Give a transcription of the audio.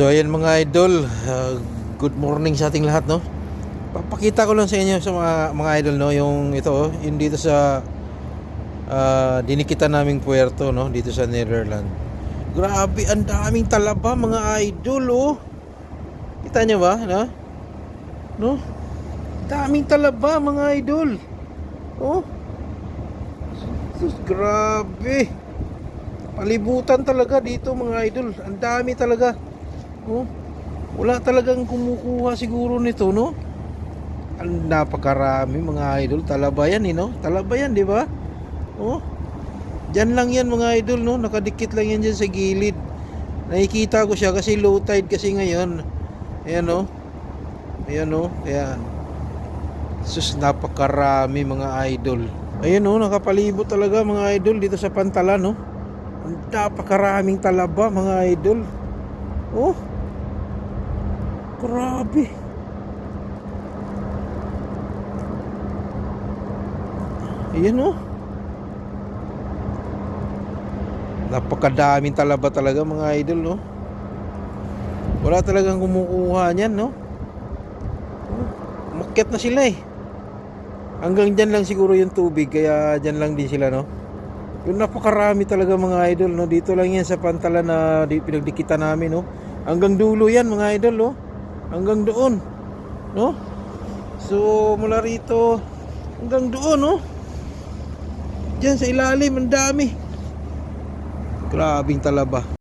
So ayan mga idol, uh, good morning sa ating lahat no. Papakita ko lang sa inyo sa mga, mga idol no, yung ito oh, yung dito sa uh, dinikitan naming puerto no, dito sa Netherlands. Grabe, ang daming talaba mga idol oh. Kita nyo ba, no? No? Daming talaba mga idol. Oh. Sus, grabe. Palibutan talaga dito mga idol. Ang dami talaga. Oh. Wala talagang kumukuha siguro nito, no? Ang napakarami mga idol. Talaba yan, eh, no? Talaba yan, di ba? Oh. Diyan lang yan mga idol, no? Nakadikit lang yan dyan sa gilid. Nakikita ko siya kasi low tide kasi ngayon. Ayan, no? Ayan, no? Ayan. Sus, napakarami mga idol. Ayan, no? Nakapalibot talaga mga idol dito sa pantalan, no? Napakaraming talaba mga idol. Oh. Grabe. Ayan oh. Napakadaming talaba talaga mga idol no. Wala talagang kumukuha niyan no. Umakyat na sila eh. Hanggang dyan lang siguro yung tubig kaya dyan lang din sila no. Yung napakarami talaga mga idol no. Dito lang yan sa pantalan na di, pinagdikitan namin no. Hanggang dulo yan mga idol no. Hanggang doon. No? So mula rito hanggang doon no. Diyan sa ilalim ang dami. Grabing talaba.